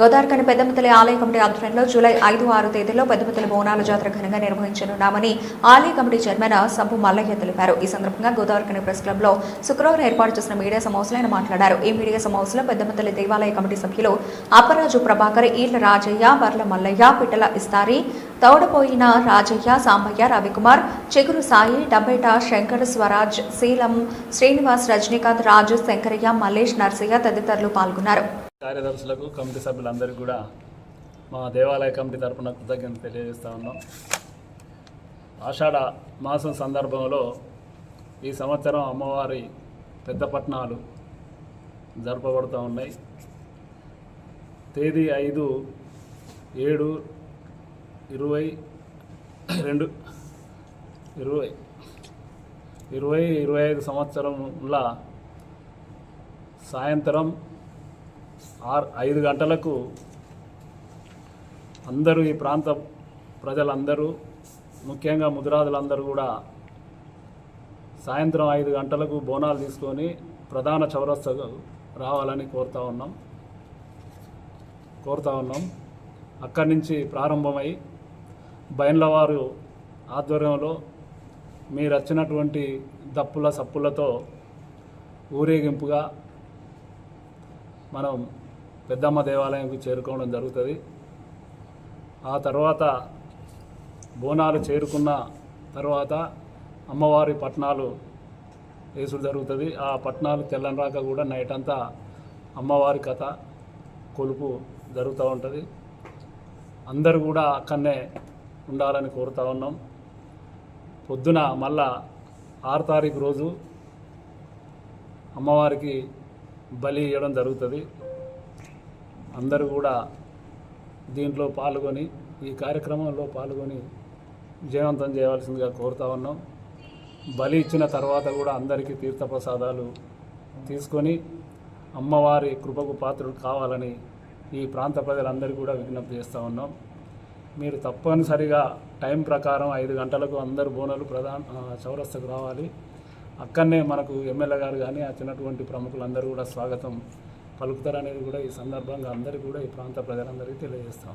గోదావరికని పెద్దమతలి ఆలయ కమిటీ ఆధ్వర్యంలో జూలై ఐదు ఆరు తేదీల్లో పెద్దమతలి బోనాల జాతర ఘనంగా నిర్వహించనున్నామని ఆలయ కమిటీ చైర్మన్ సంపు మల్లయ్య తెలిపారు. ఈ సందర్భంగా గోదావరికని ప్రెస్ క్లబ్లో శుక్రవారం ఏర్పాటు చేసిన మీడియా సమావేశంలో ఆయన మాట్లాడారు. ఈ మీడియా సమావేశంలో పెద్దమతలి దేవాలయ కమిటీ సభ్యులు అప్పరాజు ప్రభాకర్ ఈళ్ళ రాజయ్య వర్ల మల్లయ్య పిట్టల ఇస్తారి తౌడపోయిన రాజయ్య సాంబయ్య రవికుమార్ చెగురు సాయి డబ్బేట శంకర్ స్వరాజ్ శీలం శ్రీనివాస్ రజనీకాంత్ రాజు శంకరయ్య మల్లేష్ నర్సయ్య తదితరులు పాల్గొన్నారు. కార్యదర్శులకు కమిటీ సభ్యులందరికీ కూడా మా దేవాలయ కమిటీ తరపున కృతజ్ఞత తెలియజేస్తా ఉన్నాం. ఆషాఢ మాసం సందర్భంలో ఈ సంవత్సరం అమ్మవారి పెద్ద పట్టణాలు జరపబడుతూ ఉన్నాయి. తేదీ ఐదు ఏడు ఇరవై రెండు ఇరవై ఇరవై ఇరవై ఐదు సంవత్సరంలో సాయంత్రం ఆరు ఐదు గంటలకు అందరూ ఈ ప్రాంత ప్రజలందరూ ముఖ్యంగా ముదిరాజులందరూ కూడా సాయంత్రం ఐదు గంటలకు బోనాలు తీసుకొని ప్రధాన చౌరస్తకు రావాలని కోరుతా ఉన్నాం. కోరుతా ఉన్నాం. అక్కడి నుంచి ప్రారంభమై బయన్లవారు ఆధ్వర్యంలో మీరు వచ్చినటువంటి దప్పుల సప్పులతో ఊరేగింపుగా మనం పెద్దమ్మ దేవాలయంకి చేరుకోవడం జరుగుతుంది. ఆ తర్వాత బోనాలు చేరుకున్న తర్వాత అమ్మవారి పట్నాలు వేసుడు జరుగుతుంది. ఆ పట్నాలు తెల్లనరాక కూడా నైట్ అంతా అమ్మవారి కథ కొలుపు జరుగుతూ ఉంటుంది. అందరూ కూడా అక్కడనే ఉండాలని కోరుతూ ఉన్నాం. పొద్దున మళ్ళా ఆరు తారీఖు రోజు అమ్మవారికి బలి ఇవ్వడం జరుగుతుంది. అందరూ కూడా దీంట్లో పాల్గొని ఈ కార్యక్రమంలో పాల్గొని విజయవంతం చేయవలసిందిగా కోరుతా ఉన్నాం. బలి ఇచ్చిన తర్వాత కూడా అందరికీ తీర్థప్రసాదాలు తీసుకొని అమ్మవారి కృపకు పాత్రలు కావాలని ఈ ప్రాంత ప్రజలందరికీ కూడా విజ్ఞప్తి చేస్తూ ఉన్నాం. మీరు తప్పనిసరిగా టైం ప్రకారం ఐదు గంటలకు అందరు బోనలు ప్రధాన చౌరస్తకు రావాలి. అక్కడనే మనకు ఎమ్మెల్యే గారు కానీ వచ్చినటువంటి ప్రముఖులందరూ కూడా స్వాగతం పలుకుతారనేది కూడా ఈ సందర్భంగా అందరికీ కూడా ఈ ప్రాంత ప్రజలందరికీ తెలియజేస్తాం